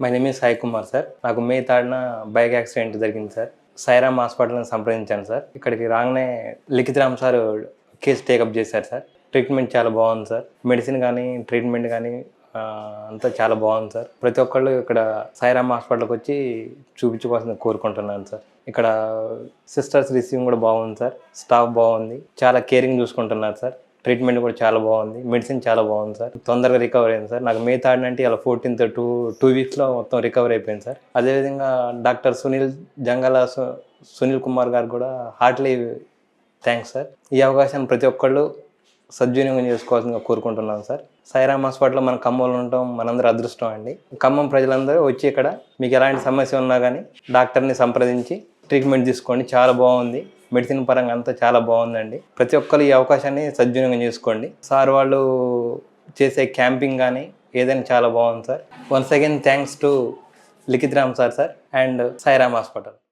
My name Sai Kumar sir నాకు మే తాడిన బైక్ యాక్సిడెంట్ జరిగింది సార్ సైరామ్ హాస్పిటల్ని సంప్రదించాను సార్ ఇక్కడికి రాగానే Likhitram sir case take up చేశారు సార్ ట్రీట్మెంట్ చాలా బాగుంది సార్ మెడిసిన్ కానీ ట్రీట్మెంట్ కానీ అంతా చాలా బాగుంది సార్ ప్రతి ఒక్కళ్ళు ఇక్కడ సాయిరామ్ హాస్పిటల్కి వచ్చి చూపించుకోవాల్సింది కోరుకుంటున్నాను సార్ ఇక్కడ సిస్టర్స్ రిసీవింగ్ కూడా బాగుంది సార్ స్టాఫ్ బాగుంది. చాలా కేరింగ్ చూసుకుంటున్నారు సార్ ట్రీట్మెంట్ కూడా చాలా బాగుంది. మెడిసిన్ చాలా బాగుంది సార్. తొందరగా రికవర్ అయింది సార్. నాకు మే థర్డ్ అంటే ఇలా ఫోర్టీన్త్ టూ టూ వీక్స్లో మొత్తం రికవర్ అయిపోయింది సార్. అదేవిధంగా డాక్టర్ సునీల్ జంగల సునీల్ కుమార్ గారు కూడా హార్ట్లీ థ్యాంక్స్ సార్. ఈ అవకాశాన్ని ప్రతి ఒక్కళ్ళు సద్వినియోగం చేసుకోవాల్సిందిగా కోరుకుంటున్నాను సార్. సాయిరామ్ హాస్పిటల్లో మన ఖమ్మంలో ఉండటం మనందరూ అదృష్టం అండి. ఖమ్మం ప్రజలందరూ వచ్చి ఇక్కడ మీకు ఎలాంటి సమస్య ఉన్నా కానీ డాక్టర్ని సంప్రదించి ట్రీట్మెంట్ తీసుకోండి. చాలా బాగుంది. మెడిసిన్ పరంగా అంతా చాలా బాగుందండి. ప్రతి ఒక్కరు ఈ అవకాశాన్ని సద్వినియోగం చేసుకోండి. సార్ వాళ్ళు చేసే క్యాంపింగ్ కానీ ఏదైనా చాలా బాగుంది sir. Once again thanks to Likhit Ram sir sir and Sairam hospital